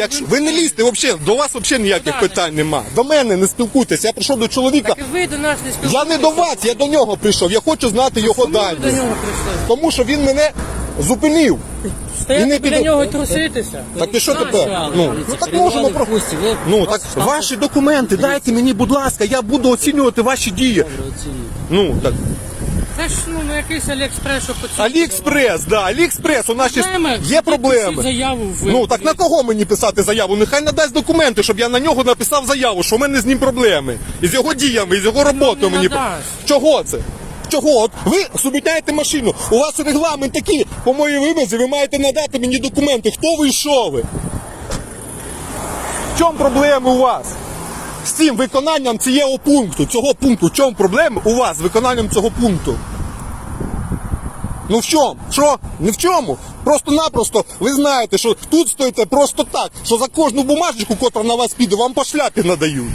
Якщо ви не лізьте, взагалі, до вас взагалі ніяких питань нема. До мене не спілкуйтесь. Я прийшов до чоловіка. Так і ви до нас не спілкуєтеся. Я не до вас, я до нього прийшов. Я хочу знати його ви дані. до нього прийшли? Тому що він мене зупинив. І не Стояти біля піду- нього і труситися. Так і що тепер? Ну, ну так можемо про. Ну так ваші документи дайте мені, будь ласка, я буду оцінювати ваші дії. Ну так. Це ж ну, на якийсь Аліекспрес, що поцінити. Аліекспрес, да, Аліекспрес, у нас ще Проблеми. є проблеми. заяву в Ну так на кого мені писати заяву? Нехай надасть документи, щоб я на нього написав заяву, що в мене з ним проблеми. І з його діями, і з його роботою не мені. надасть. Чого це? Чого? От ви сумітняєте машину. У вас регламент такий, по моїй вимозі, ви маєте надати мені документи. Хто ви і що ви? В чому проблеми у вас? З цим виконанням цього пункту, цього пункту, в чому проблема у вас з виконанням цього пункту? Ну в чому? Що? Не в чому. Просто-напросто ви знаєте, що тут стоїте просто так, що за кожну бумажечку, котра на вас піде, вам по шляпі надають.